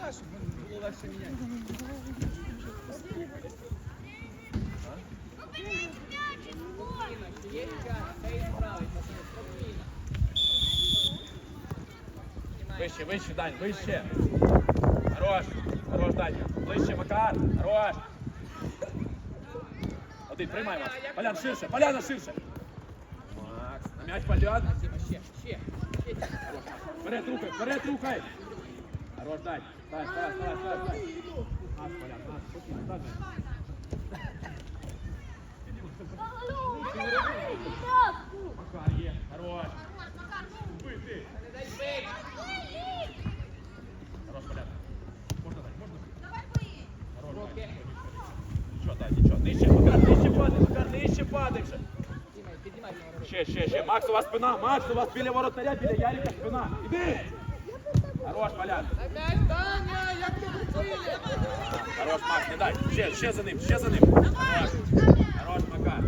сюди, щоб було легше міняти. Є час, це і справить, пацани, спокійно. Вище, вище, Дань, вище. Хорош, хорош, Даня. Ближче, Макар, хорош. Один, приймай вас. Полян ширше, поляна ширше. Макс, на м'яч Полян. Діма, ще, ще, ще. Вперед рухай, вперед рухай. Хорош, Дань. Полян, хорош. Бити. Дай. Хорош, Полян. Можна, Дань, можна. Хорош. Руки. Нічого, Дань, нічого. Нижче, Макар, нижче падай, Макар, нижче. Макс, у вас спина. Макс, у вас біля воротаря, біля Ярика спина. Іди! Хорош, Полян. Дай Хорош, Макс, не дай. Ще, ще за ним, ще за ним. Хорош. Хорош, Макар.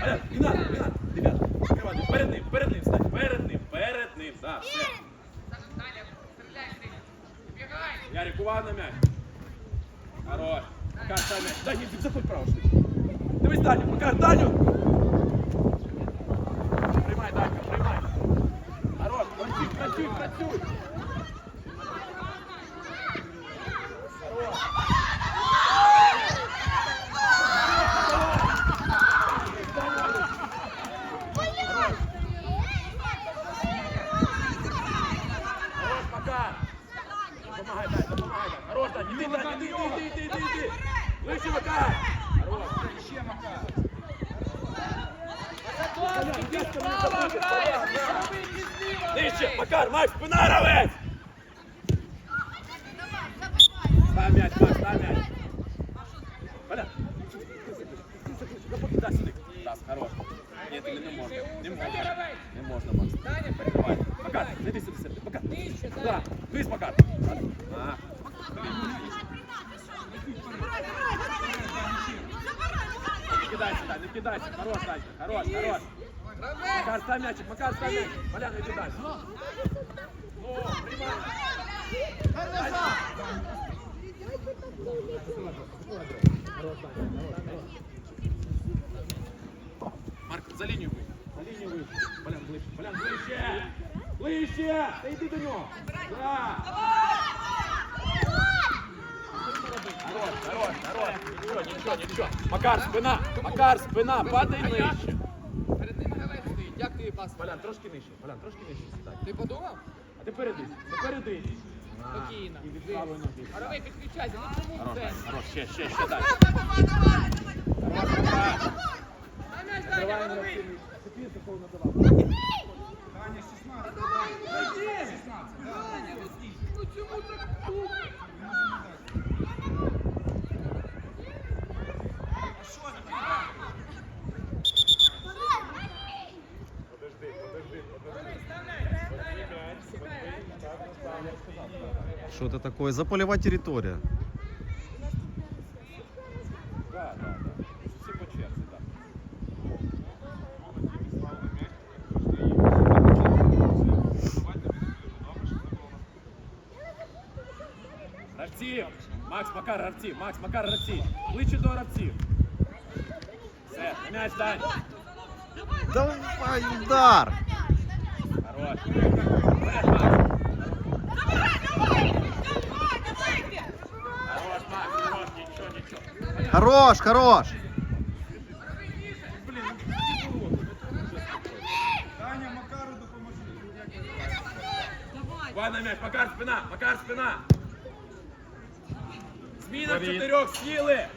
Дай не надо, не надо. Закривайте. Перед ним, перед ним стань. Перед ним, перед ним. Да, все. Ярик, увага на м'яч. Хорош. Макар, стань м'яч. Дай, не заходь право. Дивись, Даню, Макар, Даню. Приймай, Данька, приймай. Хорош, працюй, працюй, працюй. Хорош. Нижче, Макар, Макс, спина равець. Став м'яч, Макс, став м'яч. Поля. Да, сюди. Раз, хорош. Ні, тобі не можна. Не можна. Не можна, Макс. Даня, Давай. перебивай. Макар, іди сюди, сюди. Макар. Нижче, Да, Даня. вниз, Макар. А. Не кидайся, Дань, не кидайся. Хорош, Дань, хорош, хорош. Макар, став м'ячик, Макар, став м'ячик. Поляна, не кидайся. Ну, приймай. Марк, за лінію вийди. За лінію вийди. Полян, ближче. Полян, ближче. Ближче. Та йди до нього. Да. Хорош, хорош, хорош. Нічого, нічого, нічого. Макар, спина. Макар, спина. Падай нижче. Тобі пас? Полян, трошки нижче. Валян, трошки нижче сідай. Ти подумав? А ти передись. Ти передись. Спокійно. І від А давай підключайся. Ну чому Хорош, це? хорош, ще, ще, ще дай. Хорош, давай. Давай, давай. Давай, Давай, Давай, давай. Давай, давай. Давай, давай. 16. Даня Что это такое? Заполевая территория. Да, да, да. Всі по черзі, так. Гравців! Макс, Макар, гравців! Макс, Макар, гравців! Ближче до гравців! Все, на м'яч дай! Давай удар! Хорош! Вперед, Макс! Хорош, хорош! Блін, ну Даня Макару допоможи. Давай на м'яч, Макар, спина, Макар, спина. Зміна в Борис. чотирьох сіли.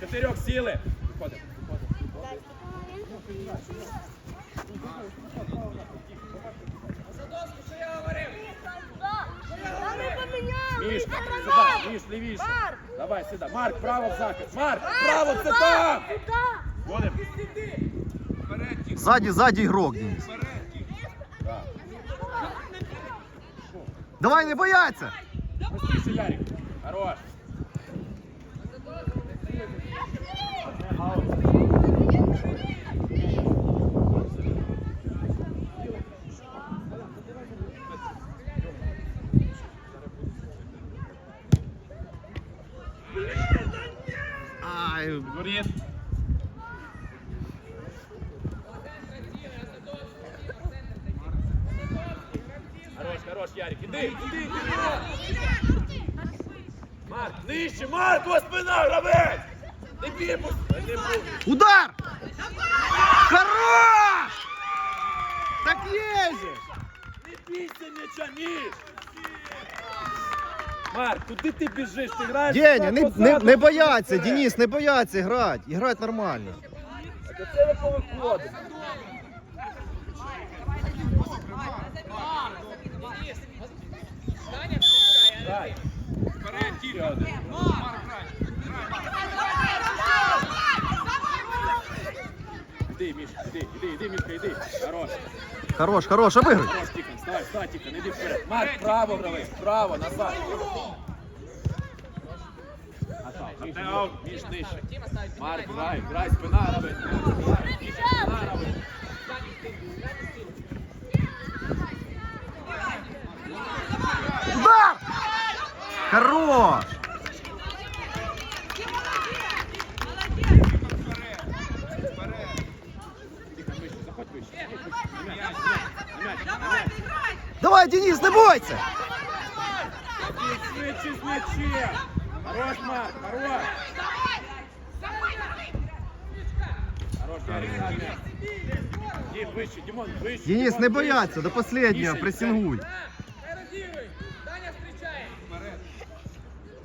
Чотирьох сіли. Виходимо, виходимо. Мішка, сюди, Міш, лівіше. Давай сюди. Марк, право в захист. Марк, право, це там. Вперед, ззаді Сзади, сзади игрок, Денис. Давай, не бояться! Простіше, Ярик. Хорош. Ай, Воріт. Хорош, хорош, Ярик, іди, іди, іди. Марк, нижче, Марк, ось спина, гравець! Не бій, не буду. Удар! Хорош! Так є же! Не бійся м'яча, Міш! Марк, куди ти біжиш? Ти граєш? Деня, не, не, не бояться. Денис, не бояться грати. І грати нормально. Так оце ви повиходите. Грай. Вперед, Ще Марк, грай. Іди, Міш, іди, іди, іди, Мішка, іди. Хорош. Хорош, хорош, обигруй. Хорош, вставай, не йди вперед. Марк, право гравець, право, назад. Міш, Міш, нижче. Марк, грай, грай, спина гравець. Спина гравець. Хорош! Вперед. Вперед. Тихон, вище, заходь вище. На м'яч, на м'яч, на м'яч. Давай, Денис, не бойся! Іди швидше з м'ячем. Хорош, Марк, хорош. Хорош, Ярик, на м'яч. Дім, вище, Дімон, вище. Денис, Дімон, не вище. бояться, до последнего, Міша, прессингуй. На, разыгрывай. Даня встречает. Вперед.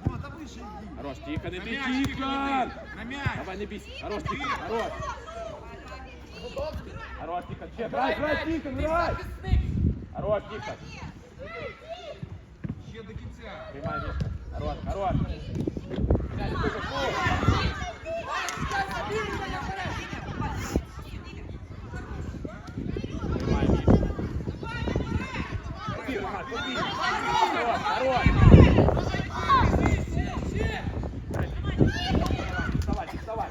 О, та вище йди. Хорош, Тихон, На іди, м'яч, Тихон, Тихон. іди. На м'яч. Давай, не бійся. Хорош, Тихон, хорош. Хорош, Тихон, ще, грай, грай, Тихон, грай. Хорош, тихо. Ще до кінця. Приймай, Мішка. Хорош, хорош. М'яч, вище, фу. Приймай, Мішка. Побіг, Роман, побіг. Хорош, хорош. Вставай, вставай.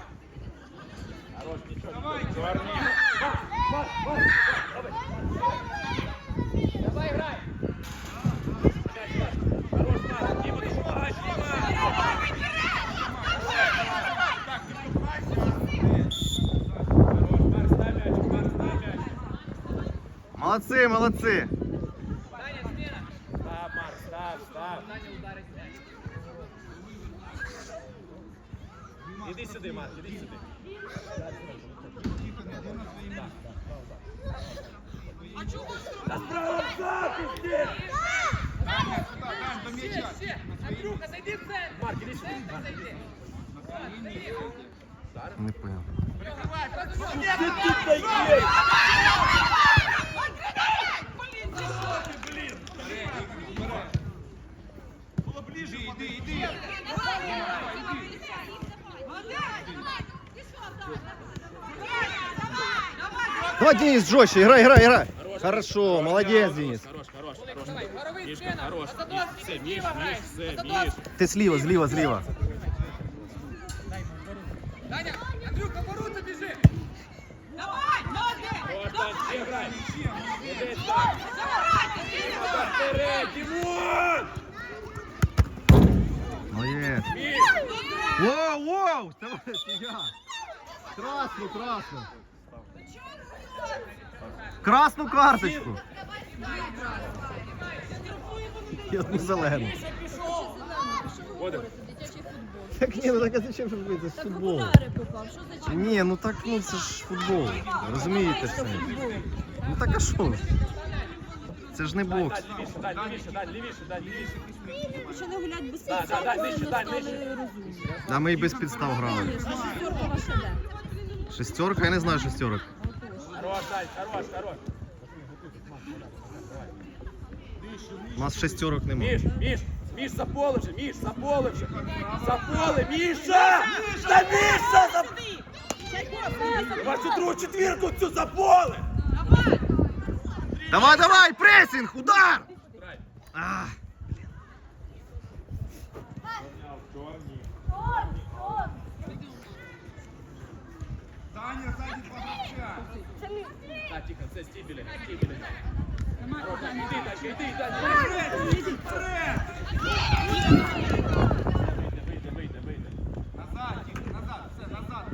Хорош, нічого. Давай, Чорні. Марк, Марк, Марк. Давай. Давай, играй. Хорош, Марк. Дима, допомагай, Дима. Так, не штовхайся. Хорош, Марк, став м'ячик, Марк, став м'ячик. Молодцы, молодцы. Даня, смена. Став, Марк, став, став. Даня ударит мяч. Іди сюди, Марк, іди сюди. Йди на. Та справа. Андрюха, зайди в центр. Марк, іди сюди. В. Не понял. Же. Ти тут даєш! Було ближче, іди, іди. Давай, Денис, жестче, играй, играй, играй. Хорошо, молодец, Денис. Хорош, хорош, хорош. Давай, Горовый, Мішка, смена. хорош. Азадовский, Все, Міш, слева Міш, играй. все, Міш. Азадовский. Ты слива, слива, слива. Даня, Андрюха, ворота бежи. Хорош, Дань, ще грай. Іди так. Дима, вперед, Дімон! Молодец. Міш! Воу, воу, давай, я. Красную, красную. Красну карточку. І одну зелену. Так ні, ну так а зачем ж робити? Це ж футбол. попав. Що за чим? Ні, ну так ну це ж футбол. Розумієте це? Ну так а що? Це ж не бокс. Лівіше, Дань, лівіше, Дань, лівіше, Дань, лівіше. Почали гуляти без Да, да, да, нижче, да, ми стали розумні. Да ми і без підстав грали. Шестерка ваша де? Шестерка, я не знаю шестерок. Хорош, Дань, хорош, хорош. У нас шестерок немає. Міш, Міш, Міш, за поле вже, Міш, за поле вже. За поле, Міша! Та Міша, за... Вашу другу четвірку цю за поле! Давай, давай, пресинг, удар! Грай. А, Аня сзади два гравця. Так, тихо, все, стібіля, стібіля. Іди, Дашка, іди, Дашка. Вперед, вперед. Вийде, вийде, вийде, вийде. Назад, тихо, назад, все, назад.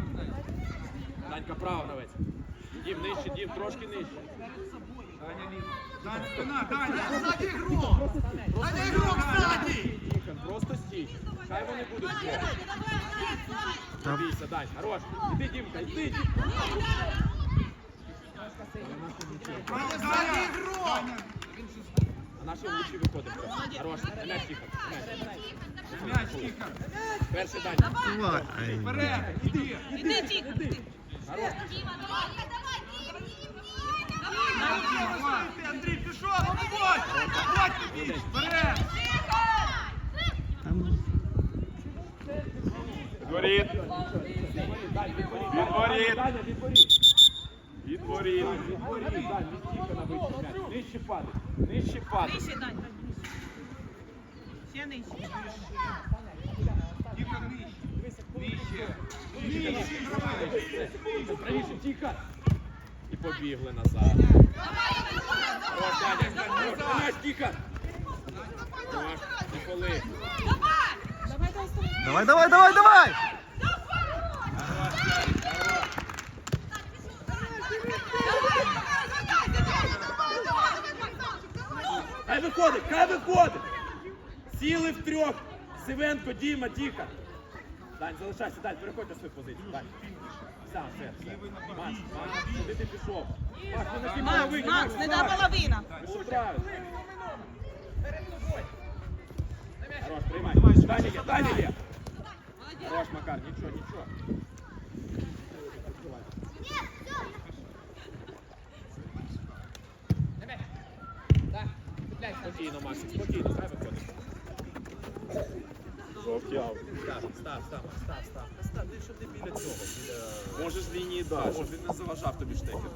Данька, право давайте. Дім нижче, дім трошки нижче. Даня, ліво. Даня, спина, Даня. Сзади ігрок. Даня, ігрок, сзади. Просто стій. Хай вони будуть зло. Та- Бійся, Дань, хорош. Іди, Дімка, іди, Дімка. Даня, Сзади игрок! Даня. А наші лучші виходимо. Хорош, м'яч тихо. М'яч. М'яч, тихо. Перший Дань. Давай. Ай. Вперед, іди. Іди, тік, іди. Хорош. Ти, Андрій, пішов, виходь. Виходь тобі. Вперед. Там Відворіт. Відворіт. Відворіт. Дань, не на вищий м'яч. Нижче падай. Нижче падай. Нижче, Дань. Ще нижче. Тихо, нижче. Нижче. Нижче. Правіше, тихо. І побігли назад. Коли. Давай, дай сам. Давай, давай, давай, давай! Хай виходить, хай виходить. Сіли в трьох. Сивенко, Діма, тихо. Дань, залишайся, Дань, переходь на свою позицію. Дань. Сам, все, все. Макс, Макс, куди ти пішов? Макс, ти на Макс, половині, Макс, не та половина. Правильно. Хорош, приймай. Даня є, Даня є. Хорош, Макар, нічого, нічого. Да, цепляйся. Спокійно, Максик, спокійно, хай виходить. Жовтий аут. Став, став, став, став, став. Став, ти щоб не біля цього. Біля... Можеш з лінії далі, щоб він не заважав тобі штекер.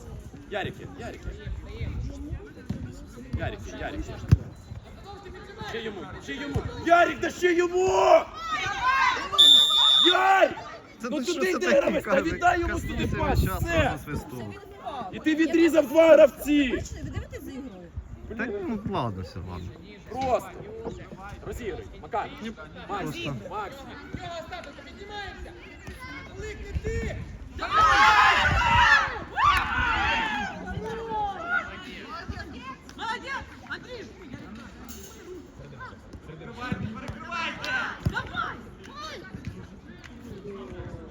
Ярики, Ярики. Ярики, Ярики. Ще йому, ще йому. Ярик, да ще йому! Ярик! Це ну туди йди, гравець, та віддай йому Каснувся пас, все! І ти відрізав два гравці! Бачите, ви дивитесь за ігрою? Та ну ладно, все, ладно. Просто! Розігруй, Макар, Макс, Просто. Макс. Всё, Остапенко, поднимаемся! Лыкни ты! Молодець! Андрій!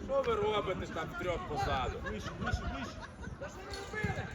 Що ви робите ж там трьох позаду? Вище, вище, вище. Андрій, М'яч ти ставимо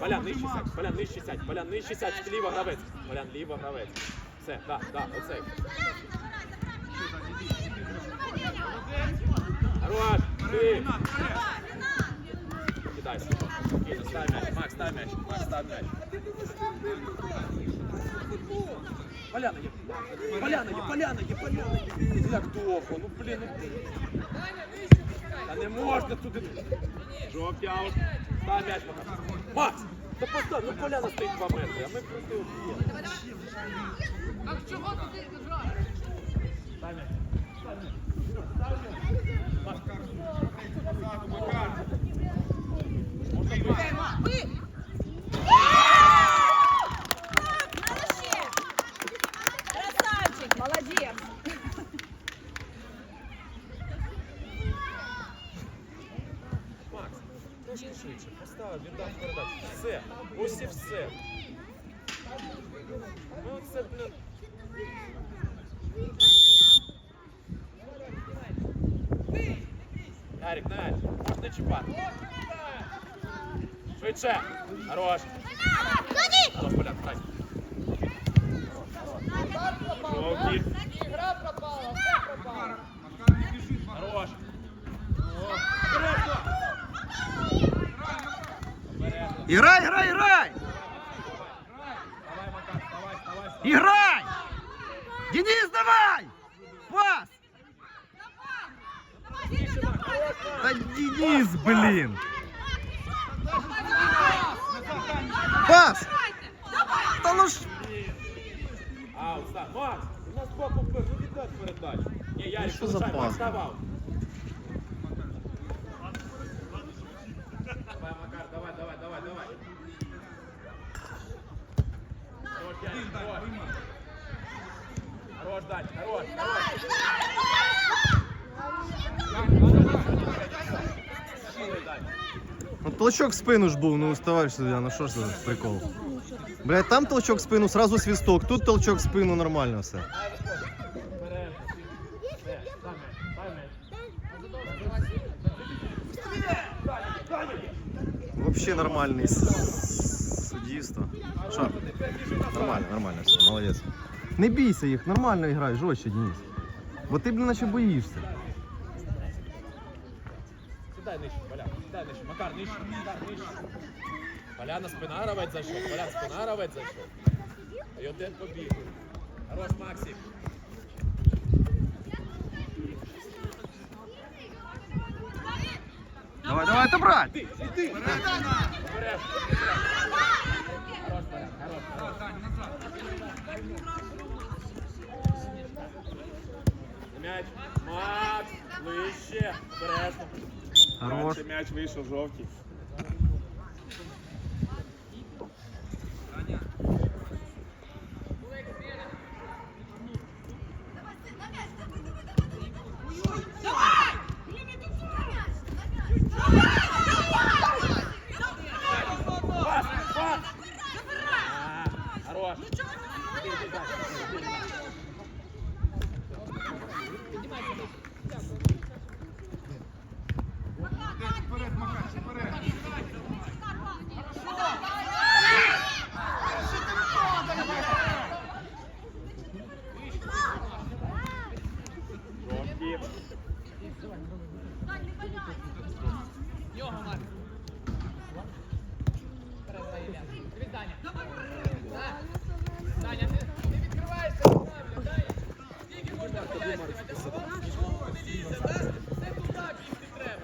Полян, нижче сядь, Полян, нижче сядь, Полян, нижче сядь, ліво гравець. Полян, ліво гравець. Все, да, да, оцей. Хорош, ти. Кидай, спокійно, став м'яч, Макс, став м'яч, Макс, став м'яч. Поляна є, Поляна є, Поляна є, Поляна є. Як довго, ну блін, ну. Та не можна туди. Жовтий аут. Став м'яч, Макар. Макс, та постав, ну Поляна стоїть 2 метри, а ми просто його б'ємо. А чого ти граєш? Став м'яч. Бити. Ви! Красавчик! Молодець! Макс, трошки швидше, поставив, віддав передачу. Все, ось і все. Ну це, блін. Ярик, на, можна не чіпати. Швидше. Хорош. Хорош, Полян, грай. Обережно. Іграй, грай, грай! Давай, Макар, вставай, вставай, вставай. Іграй! Денис, давай! Пас! Та Денис, блін! Пас! Та ну ж... Аут, став. Макс, у нас боку вбив, ну віддай передачу. Ні, Ярик, що за залишай, пас? Макс, став Хорош, Дань, хорош. Ну, толчок в спину ж був, ну уставай сюди, ну що ж за прикол? Блядь, там толчок в спину, сразу свисток, тут толчок в спину, нормально все. Вообще нормальний суддівство. Шар. Нормально, нормально, все, молодець. Не бійся їх, нормально грай, жорстче, Денис. Бо ти, блін, наче боїшся. Сідай нижче, Полян, сідай нижче. Макар, нижче, Макар, нижче. Поляна спина ровець зайшов, Полян спина ровець зайшов. І один побіг. Хорош, Максик. Давай, давай, это брать! Іди, іди. Обережно. Хорош, М'яч. Макс, вище. Хорош. М'яч вийшов жовтий. Пас, пас. А, Хорош. Іди, іди, дальше, іди, іди, дальше. Жовті. Нього, Марк. Передай, Ілля. Дивись, Даня. Да. Даня, ти, ти відкриваєшся, правильно, Даня. Скільки можна пояснювати? Куди лізе, да? Це туди бігти треба.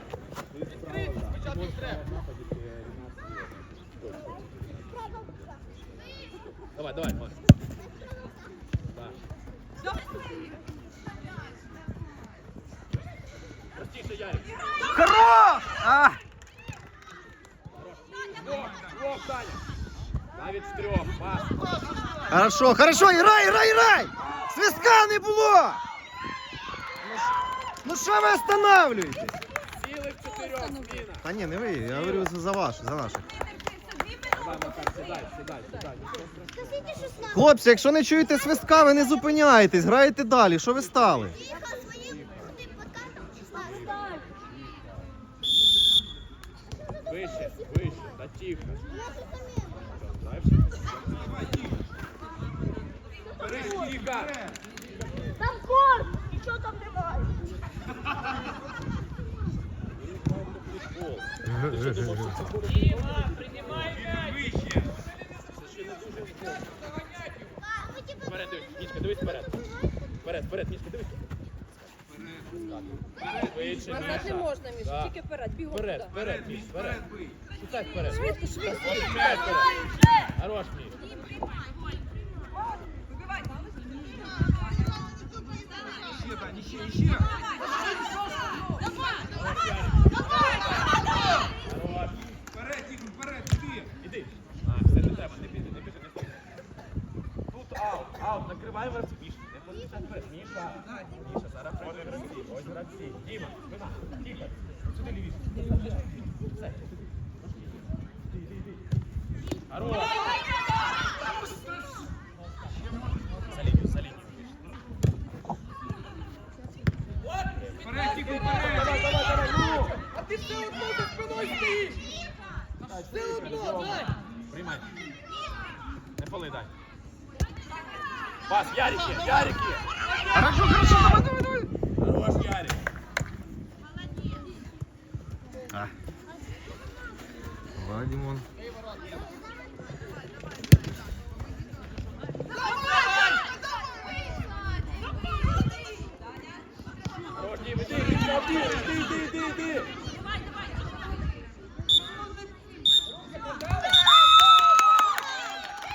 Відкрити спочатку треба. Давай, давай, Макс. Да. Простіше, Ярик. Хорош! А! Двох, двох, Даня. Навіть з трьох, пас. Хорошо, хорошо, грай, грай, грай! Свистка не було! Ну Ну що ви останавливаєтесь? Цілих чотирьох зміна. Та ні, не ви, я говорю за, за ваш, за наших. Хлопці, якщо не чуєте свистка, ви не зупиняєтесь, граєте далі. Що ви стали? Вище, вище, та тихо. Дальше. Тихо. Там корм! Нічого там немає. Діма, приймай м'яч. Вперед, дивись, Мішка, дивись вперед. Вперед, вперед, Мішка, дивись. Швидше, Назад не Міша. можна, Міша, тільки вперед, бігом Вперед, туди. вперед, Міш, вперед. Шукай вперед. Швидко, швидко. Хорош, Міш. Хорош. Вперед, Ігор, вперед, іди. А, все не треба, не біжи, не. Тут аут, аут, накривай вас. Міша, не поспішай вперед. Міша, Міша, зараз. Ось гравці. Діма, спина, тихо. Сюди лівіше. Все. Іди, іди, іди. Хорош. Давай, давай, давай, ну! А ти все одно за спиною стоїш! Все одно, дай! Приймай. Не пали, дай. Пас, Ярики, Ярики! Хорошо, хорошо, давай, давай, давай. Хорош, Ярик. А. Давай, Димон.